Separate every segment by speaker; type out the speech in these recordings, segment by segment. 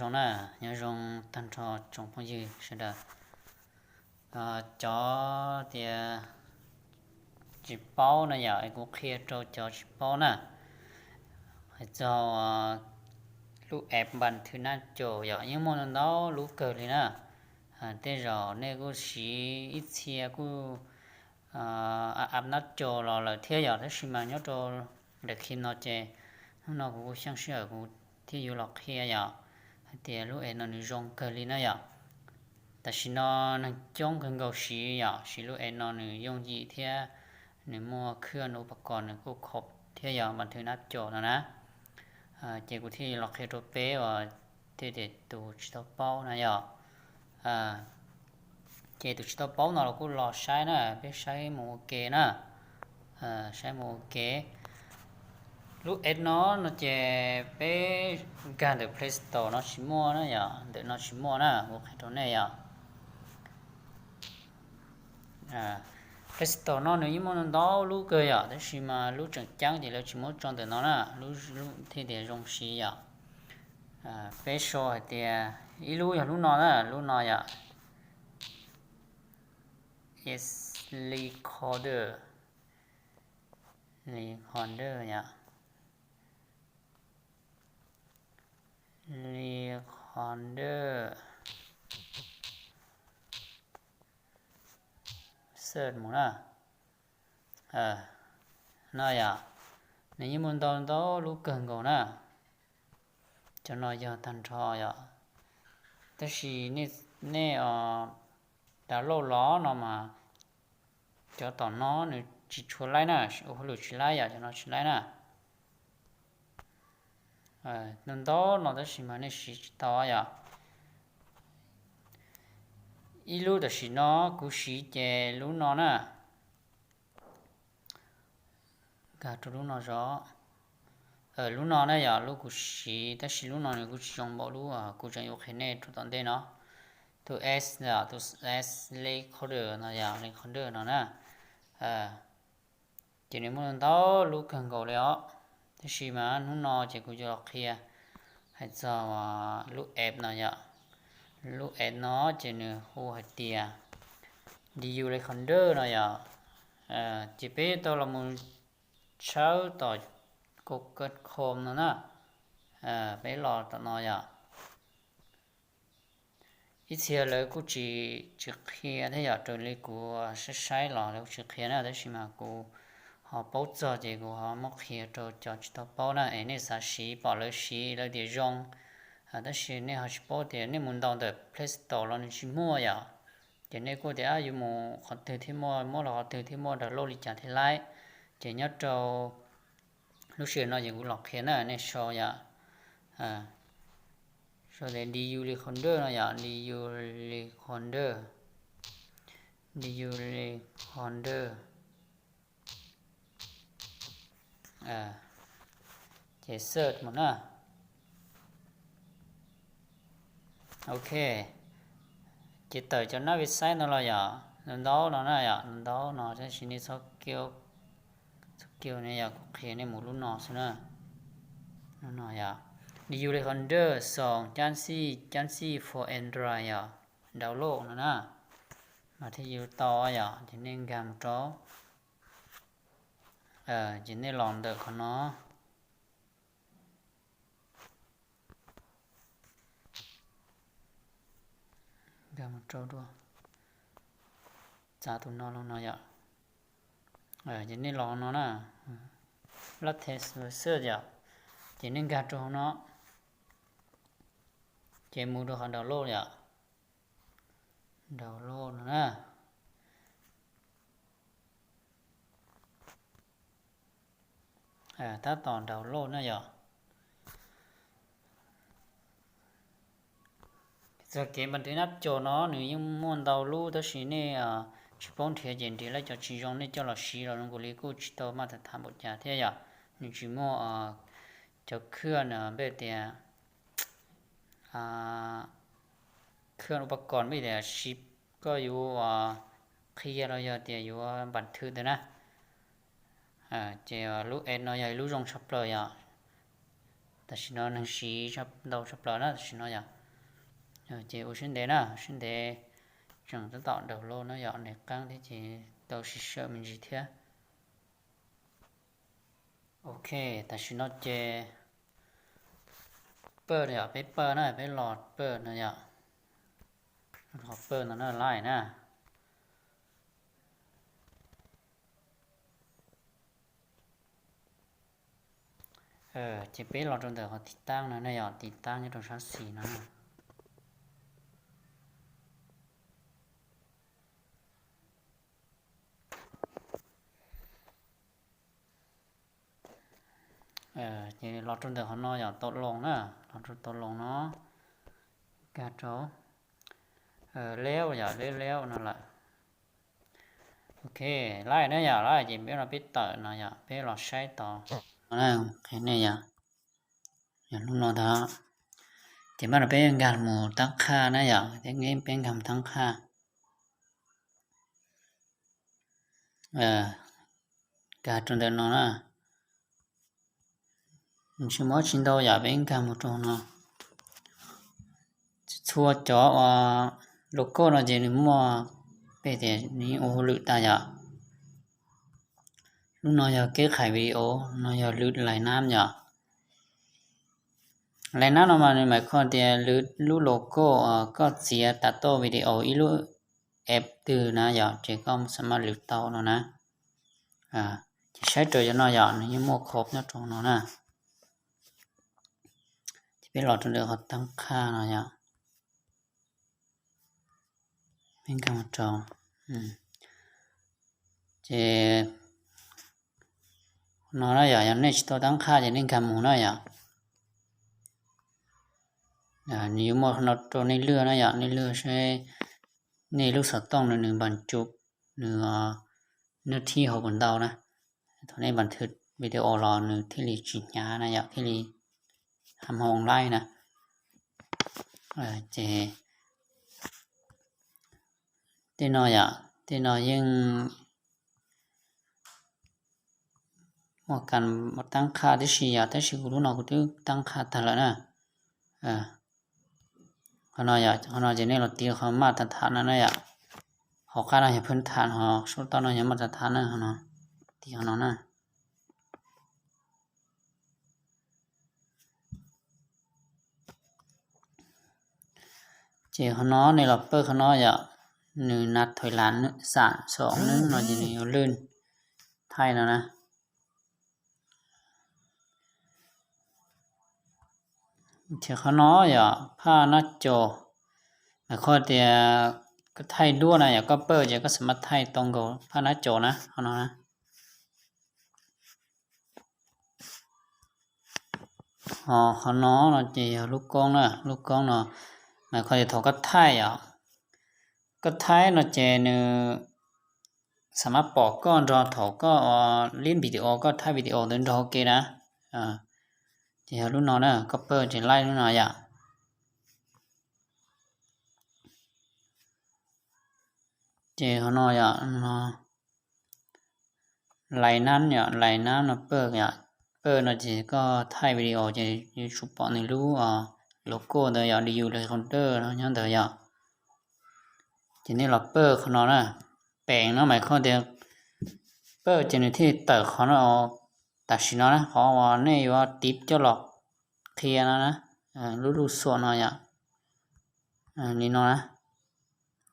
Speaker 1: rong na nhớ rong tan cho trong phong dư sẽ đã à chó thì chỉ bao nè giờ anh cũng kia cho chó chỉ bao nè cho lũ ép bàn thứ na chỗ giờ những món đó lũ cờ thì nè à thế rồi nên cũng xí ít xia cũng à áp nát chỗ là là thế giờ thế xí mà nhớ chỗ để khi nó chơi nó cũng sáng sửa cũng thế yêu lọc kia giờ เดี๋ยวลูกเอ็นนี่จงเกลีน่ะย่างแต่ฉันนั่จองกันก็สีอยางฉันลูกเอ็นนี่ยงยี่เทียนี่มัวเครื่องอุปกรณ์นี่ก็ครบเทียอย่างบันทึกนัดจบแล้วนะเอ่อเจ้ากูที่ล็อกเฮดโอเป้ว่าเทเด็ดตัวชิโต้ป้านะอยเอ่อเจ้าตัวชิโต้ป้าเนาะเราก็รอใช้นะไปใช้โมเกนะเอ่อใช้โมเก lúc ấy nó nó chè bé gần được play store nó chỉ mua nó nhở được nó chỉ mua nó một cái chỗ này à play store nó nếu như mà nó đó lúc cơ nhở thế thì mà lúc chẳng chẳng thì nó chỉ mua trong từ nó là lúc lúc thì để dùng xí nhở à bé show thì ý lúc nhở lúc nào là lúc nào nhở is recorder recorder nhở နီခန်ဒဲဆတ်မနာအာနာယနေမွန်တောင်းတော့လူကန်ကောနာကျွန်တော်ရတန်ထောရတရှိနေနေအော်ဒါလို့လောနော်မှာကျော်တော်နော်နေချီချွလိုက်နာဟိုလိုချီလိုက်ရကျွန်တော်ချီလိုက်နာ Ờ, nên đó nó đã xí mà nên xí tao vậy, ít lúc đó xí nó cứ xí chè lúc nó nè cả chỗ lúc nó rõ ở ờ, lúc dạ, nó này ya lúc cứ xí ta xí lúc nó này cú chồng bỏ lúc à cú chồng yêu khen chỗ tận đây nó tu s nè tu s lấy khó được nó ya dạ, lấy khó được nó nè à chỉ nên muốn tao lúc cần cầu lấy ตชีมาหนูนอจะกูจะเคลียให้จาว่าลูกแอบนอยลูกแอบนอจะเนื้อหูหัดเตียดีอยู่ในคอนเดอร์นอยเอ่อจีเป้ตัวละมูเช้าต่อกุกเกคอมนะนะเอ่อไปรอต่อนอยอีเชียเลยกูจีจะเคลียได้ยาดตัวเลยกูใช้ใช้รอแล้วจะเคลียนได้ชีมากู họ bảo cho thì của họ móc hiệu cho cho chúng ta bảo là anh ấy sa xí bảo là xí là để dùng à đó xí này họ chỉ bảo thì anh muốn đào được Play Store là nên chỉ mua ya thì này cô thì ai dùng mua họ từ thì mua mua là họ từ thì mua được lô lịch trả thì lại thì nhớ cho lúc xưa nó dùng lọc khiến là anh ấy so ya à so để đi du lịch con đơ nó ya đi du lịch con đơ đi du lịch con đơ อ่เจเซิร์ชหมดนะโอเคจิตเตอร์จะน่าวิสัยนั่นเลยอ่ะนั่นดาวนั่นน่ะอ่ะนั่นดาวนั่นจะชินิสกิลสกิลเนี่ยอยากเขียนในหมู่รุ่นนอสินะนั่นน่ะอ่ะดีอยู่เลคอนเดอร์สองจันซี่จันซี่ฟร์แอนดร i d อ่ะดาวโลกนั่นนะมาที่อยู่ต่ออ่ะที่นิ่งแกามจ้ ờ chỉ nên lòng được của nó giờ một trâu đua giá tụi nó luôn nó giờ ờ chỉ nên lòng nó nè lát thế sửa giờ chỉ nên gạt trâu nó Chế mua được hàng đầu lô giờ đầu lô nữa nè ถ้าตอนดาวโหลดน่ะยอจเก็บบันทึนับจอเนาะหยังมั่นดาวโหลดแต่สิเนี้่ยชิบงเทียนทีแลกวจะชิจงนี่จะเราสีเราลงกุลีกูชิโตมาจ่ทำบทยาเทียยาหนูชิมว่าจะเคลื่อนเนี่ยเดียเคลื่อนอุปกรณ์ไม่เตียชิบก็อยู่เคลียเราเดียอยู่บันทึกเดียนะ à chỉ lúc em nói vậy lúc rong sắp rồi à ta xin nó năng xí sắp đầu sắp rồi đó xin nó vậy chỉ u sinh thế nè sinh thế chẳng tới tạo đầu lô nó dọn để căng thế chỉ đầu xí sợ mình gì thế ok ta xin nó chơi bơ này à bé bơ nè, bé lọt bơ nè à lọt bơ nó nó lại nè เออจะไป็ลอจนเดอเขาติดตั้งนะเนี่ยติดตั้งยี่ตรงชั้นสี่นะเออจี่ลอดจนเดอเขานอยตกลงนะหลอจนตกลงเนาะกาโจเออเลี้ยวอย่าเลี้ยวเลี้ยวนั่นแหละโอเคไล่นะอย่าไล่จิมเป็นเราพิเตอร์นะอย่าเป็นเราใช้ต่อ알아요걔네야야루나다디마르뱅갈모땅카나야땡게뱅감땅카에같은데너나무슨뭐진도야뱅감모또나추워저와로코나제니뭐베데니오르따야ลูกน้องอยากเก็บไข่วีโอน้องอยากลืดไหลน้ำเนาะไหลน้ำออกมาในหมายข้อเดียวลืดลูกโลโก้ก็เสียตัดต่อวิดีโออีลูกเอฟตือนะอยากจะก็สามารถลืดเต่าเนาะนะ อ่าใช้ตัวจะน้อยอยากในยี่โมครบเนาะตรงเนาะนะ จะไปหลอดตัวเดียวเขาตั้งค่าเนาะอยากเป็นกรรมจองอืมจะนอนอย่าอย่างนี้ชิโตตั้งค่าจะนิ่งนคำหูนอย่าอย่างนิ้วมือนอตัวนี้เลื่อนอย่านี้เลื่อใช้นี่ลูกสัตว์ต้องหนึ่งบรรจุเนื้อ เนื้อที่หกบนดานะ ตอนนี้บันทึกวิดีโอรอหนึ่งที่รีจิญานะอย่าที่รีทำห้องไล่นะเจอเจที่นอย่าที่นอยิ่งว่าการมาตั้งค่าที่ชี้ยาที่ชี้กูรู้นอกูที่ตั้งค่าทันละนะเออขนอยากขนอยจะเนี่ยเราตีเขามาตรฐานนั่นนะอยากหอค่าเราอย่าพื้นฐานหอชุดตอนเราอย่ามาตรฐานนะขนอตีขนอนะ เจ้าขนอในหลับเปอดขนออยากหนึ่งนัดถอยหลังสามสองนึงเราจะเนี่ยลื่นไทยแล้วนะเชืยอเขาน้อยอ่ะผ้านัดโจแต่ข้อเดียก็ไทยด้วนะอย่าก็เปิดอย่าก็สมัครไทยตรงกับผ้านัดโจนะเขาน้อนะ อ๋อเขาน้อเราจีลูกกองนะลูกกองเนาะแมายความจะถกก็ไทยอ่ะก็ไทยเราเจนึสามารถปอกก้อนรอถกก็ลิ้นวิดีโอก็ไทยวิดีโอเดินรอเกนะอ่าเดี๋ยวรุ้นอนนะก็เปิดจินไล่รุ้นอนอย่าเจ้านอนอย่านอนไหลนั้นเนี่ยไหลน้ำเนาะเปิดเนาะเปิดเนาะเจ้าก็ถ่ายวิดีโอเจ้ายูทูปอันนี้รู้อ่าโลโก้เดี๋ยวดีอยู่ลยคอนพิวเตอร์เนาะยังเดี๋ยวจินนี่เราเปิดขนาดนะแปลงเนาะหมายความเดี๋ยวเปิดจ้ินนี่ที่เติร์ขนาดเอาตัดสินนะขอว่าเนี่ยว่าติปจะหลอกเทียนะนะลูลูส่วนหน่อยอ่ะนี่นะ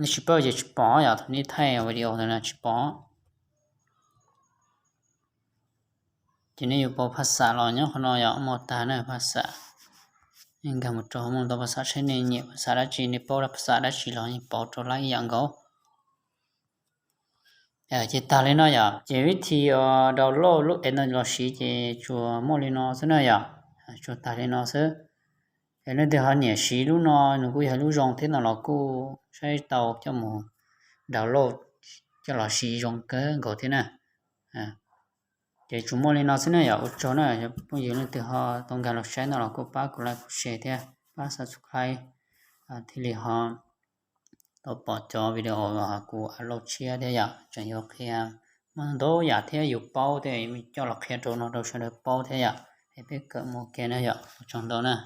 Speaker 1: นี่ชิบเปอร์จะชิบปออย่าทุนี่ไทยวิดีโอนะชิบปอทีนี้อยู่ปอภาษาเราเนี่ยขนอยหมดตาเนี่ยภาษายังกำหนดตัวมันตัวภาษาเช่นนี้ภาษาละจีนนี่ปอภาษาละจีนเราเนี่ยปอตัวละอย่างก็ ờ chị ta lên nó giờ chị biết thì ờ đầu lô lúc em chùa mua lên nó xí ờ, nó chùa ta lên nó xí cái nó thì họ nhảy xí lúc nó nó cũng hay lúc rong thế nào nó cũng xây tàu cho mù đầu lô cho ờ. nó xí rong cái gọi thế này à chị chùa mua lên nó xí nó ở chỗ này bây giờ nó thì họ tông cái nó xây nào nó cũng bắt cũng lại cũng xe thế à? bắt subscribe ờ, thì họ တော့ပေါ်ကြောပြီးတော့ဟောဟာကိုအလောက်ချရတဲ့ရကျွန်ရောခဲမန်တော့ရတဲ့ယူပေါတဲ့ကြောက်လခဲတော့တော့ရှင်တော့ပေါတဲ့ရအပကမကဲနေရကျွန်တော်နော်